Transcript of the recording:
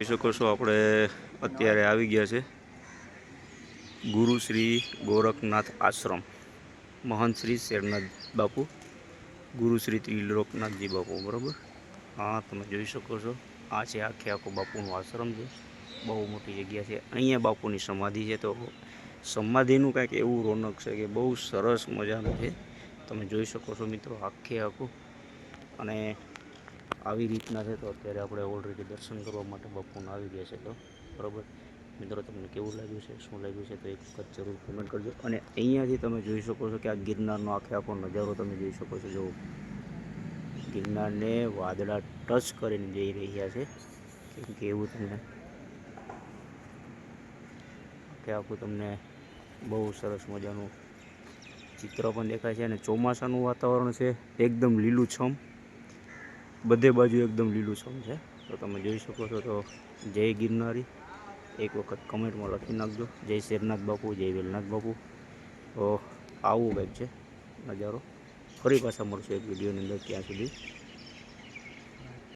જોઈ શકો છો, આપણે અત્યારે આવી ગયા છે ગુરુ શ્રી ગોરખનાથ આશ્રમ, મહંત શ્રી શેરનાથ બાપુ, ગુરુ શ્રી ત્રિલોકનાથજી બાપુ, બરાબર? હા, તમે જોઈ શકો છો, આ છે આખે આખો બાપુનો આશ્રમ છે, બહુ મોટી જગ્યા છે. અહીંયા બાપુની સમાધિ છે, તો સમાધિનું કાંઈક એવું રોનક છે કે બહુ સરસ મજાનું છે. તમે જોઈ શકો છો મિત્રો, આખે આખું. અને આવી રીતના છે તો અત્યારે આપણે ઓલરેડી દર્શન કરવા માટે બપોરના આવી ગયા છે તો, બરાબર? મિત્રો, તમને કેવું લાગ્યું છે? શું લાગ્યું છે? તો એક વખત જરૂર કમેન્ટ કરજો. અને અહીંયાથી તમે જોઈ શકો છો કે આ ગિરનારનો આખે આખો નજારો તમે જોઈ શકો છો. જો ગિરનારને વાદળા ટચ કરીને જઈ રહ્યા છે. કેમ કે એવું તમને આખે આખું તમને બહુ સરસ મજાનું ચિત્ર પણ દેખાય છે અને ચોમાસાનું વાતાવરણ છે. એકદમ લીલુંછમ. બધે બાજુ એકદમ લીલુંછમ છે. તો તમે જોઈ શકો છો તો જય ગિરનારી. એક વખત કમેન્ટમાં લખી નાખજો. જય શેરનાથ બાપુ, જય વેલનાથ બાપુ. તો આવું કંઈક છે નજારો. ફરી પાછા મળશે એક વિડીયોની અંદર. ત્યાં સુધી